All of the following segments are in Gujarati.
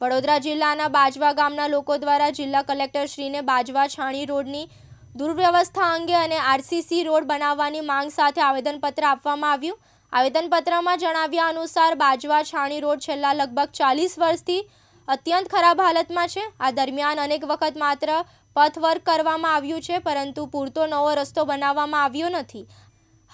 વડોદરા જિલ્લાના બાજવા ગામના લોકો દ્વારા જિલ્લા કલેક્ટરશ્રીને બાજવા છાણી રોડની દુર્વ્યવસ્થા અંગે અને આરસીસી રોડ બનાવવાની માંગ સાથે આવેદનપત્ર આપવામાં આવ્યું. આવેદનપત્રમાં જણાવ્યા અનુસાર બાજવા છાણી રોડ છેલ્લા લગભગ ચાલીસ વર્ષથી અત્યંત ખરાબ હાલતમાં છે. આ દરમિયાન અનેક વખત માત્ર પથવર્ક કરવામાં આવ્યું છે, પરંતુ પૂરતો નવો રસ્તો બનાવવામાં આવ્યો નથી.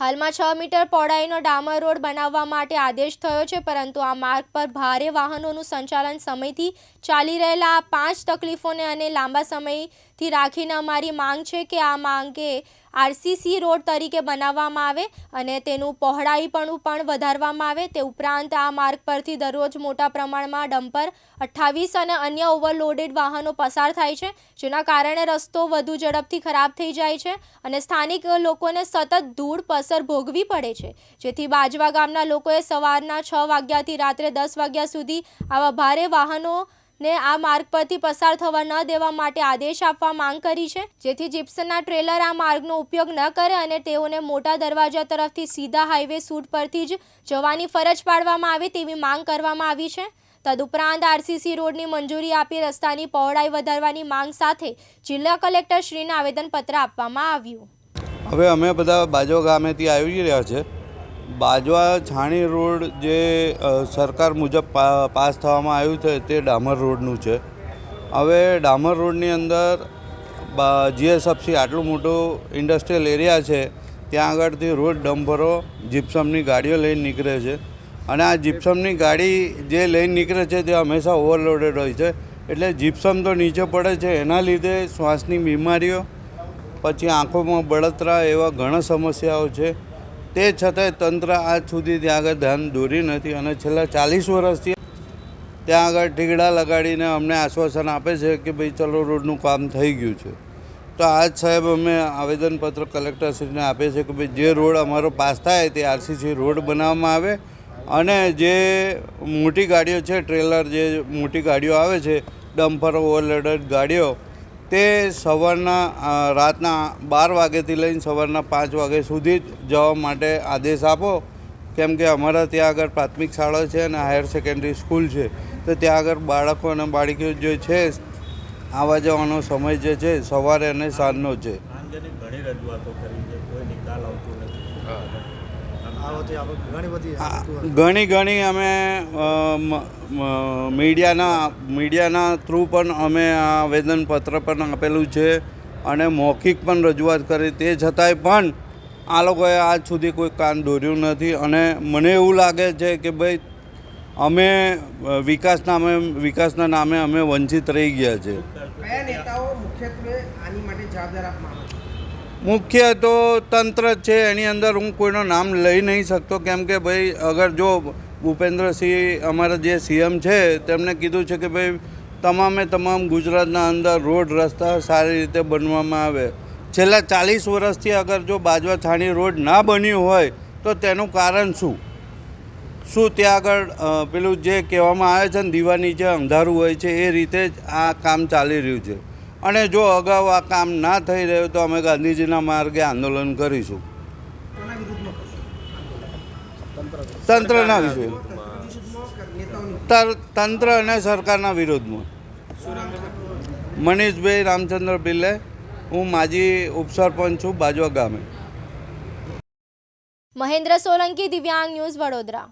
હાલમાં છ મીટર પહોળાઈનો ડામર રોડ બનાવવા માટે આદેશ થયો છે, પરંતુ આ માર્ગ પર ભારે વાહનોનું સંચાલન સમયથી ચાલી રહેલા આ પાંચ તકલીફોને અને લાંબા સમયથી રાખીને અમારી માંગ છે કે આ માંગે આરસીસી રોડ તરીકે બનાવવામાં આવે અને તેનું પહોળાઈ પણ પણ વધારવામાં આવે. તે ઉપરાંત આ માર્ગ પરથી દરરોજ મોટા પ્રમાણમાં ડમ્પર, અઠ્ઠાવીસ અને અન્ય ઓવરલોડેડ વાહનો પસાર થાય છે, જેના કારણે રસ્તો વધુ ઝડપથી ખરાબ થઈ જાય છે અને સ્થાનિક લોકોને સતત ધૂળ પસર ભોગવી પડે છે. જેથી બાજવા ગામના લોકોએ સવારના છ વાગ્યાથી રાત્રે દસ વાગ્યા સુધી આવા ભારે વાહનો ને આ માર્ગ પરથી પસાર થવા ન દેવા માટે આદેશ આપવા માંગ કરી છે. જેથી જીપ્સના ટ્રેલર આ માર્ગનો ઉપયોગ ન કરે અને તેઓને મોટા દરવાજા તરફથી સીધા હાઈવે સૂટ પરથી જ જવાની ફરજ પાડવામાં આવે તેવી માંગ કરવામાં આવી છે. તદુપરાંત આરસીસી રોડની મંજૂરી આપી રસ્તાની પહોળાઈ વધારવાની માંગ સાથે જિલ્લા કલેક્ટરશ્રીને આવેદનપત્ર આપવામાં આવ્યું. હવે અમે બધા બાજો ગામેથી આવી રહ્યા છે. બાજવા છાણી રોડ જે સરકાર મુજબ પાસ થવામાં આવ્યું છે તે ડામર રોડનું છે. હવે ડામર રોડની અંદર જીએસએફસી આટલું મોટું ઇન્ડસ્ટ્રીયલ એરિયા છે, ત્યાં આગળથી રોજ ડમ્પરો જીપ્સમની ગાડીઓ લઈને નીકળે છે. અને આ જીપ્સમની ગાડી જે લઈને નીકળે છે તે હંમેશા ઓવરલોડેડ હોય છે. એટલે જીપ્સમ તો નીચે પડે છે, એના લીધે શ્વાસની બીમારીઓ, પછી આંખોમાં બળતરા એવા ઘણા સમસ્યાઓ છે. તે છતાંય તંત્ર આજ સુધી ત્યાં આગળ ધ્યાન દોરી નથી અને છેલ્લા ચાલીસ વર્ષથી ત્યાં આગળ ઠીગડા લગાડીને અમને આશ્વાસન આપે છે કે ભાઈ ચલો રોડનું કામ થઈ ગયું છે. તો આજ સાહેબ અમે આવેદનપત્ર કલેક્ટરશ્રીને આપે છે કે ભાઈ જે રોડ અમારો પાસ થાય તે આરસીસી રોડ બનાવવામાં આવે અને જે મોટી ગાડીઓ છે, ટ્રેલર જે મોટી ગાડીઓ આવે છે, ડમ્પર ઓવરલોડેડ ગાડીઓ તે સવારના રાતના બાર વાગ્યાથી લઈને સવારના પાંચ વાગ્યા સુધી જ જવા માટે આદેશ આપો. કેમ કે અમારા ત્યાં આગળ પ્રાથમિક શાળા છે અને હાયર સેકન્ડરી સ્કૂલ છે. તો ત્યાં આગળ બાળકો અને બાળકીઓ જે છે આવવા જવાનો સમય જે છે સવારે અને સાંજનો છે. ઘણી રજૂઆતો કરી છે કોઈ નિકાલ આવતો નથી. આ વખતે આપણે ઘણી ઘણી અમે મીડિયાના મીડિયાના થ્રુ પણ અમે આ આવેદનપત્ર પણ આપેલું છે અને મૌખિક પણ રજૂઆત કરી. તે છતાંય પણ આ લોકોએ આજ સુધી કોઈ કાન દોર્યું નથી અને મને એવું લાગે છે કે ભાઈ અમે વિકાસના વિકાસ નામે વિકાસના નામે અમે વંચિત રહી ગયા છે. કયા નેતાઓ મુખ્યત્વે આની માટે જવાબદાર મુખ્ય તો તંત્ર છે, એની અંદર હું કોઈનું નામ લઈ નહીં શકતો. કેમ કે ભાઈ, અગર જો ભૂપેન્દ્રસિંહ અમારા જે સીએમ છે તેમણે કીધું છે કે ભાઈ, તમામે તમામ ગુજરાતના અંદર રોડ રસ્તા સારી રીતે બનવામાં આવે. છેલ્લા ચાલીસ વર્ષથી અગર જો બાજવા છાણી રોડ ના બન્યું હોય, તો તેનું કારણ શું? શું ત્યાં આગળ પેલું જે કહેવામાં આવે છે ને દીવા નીચે અંધારું હોય છે, એ રીતે જ આ કામ ચાલી રહ્યું છે. અને જો અગાઉ આ કામ ના થઈ રહ્યું તો અમે ગાંધીજીના માર્ગે આંદોલન કરીશું. તંત્રના વિશે. તંત્ર અને સરકારના વિરોધમાં મનીષભાઈ રામચંદ્ર પિલ્લે, હું માજી ઉપસરપંચ છું બાજવા ગામે. મહેન્દ્ર સોલંકી, દિવ્યાંગ ન્યૂઝ વડોદરા.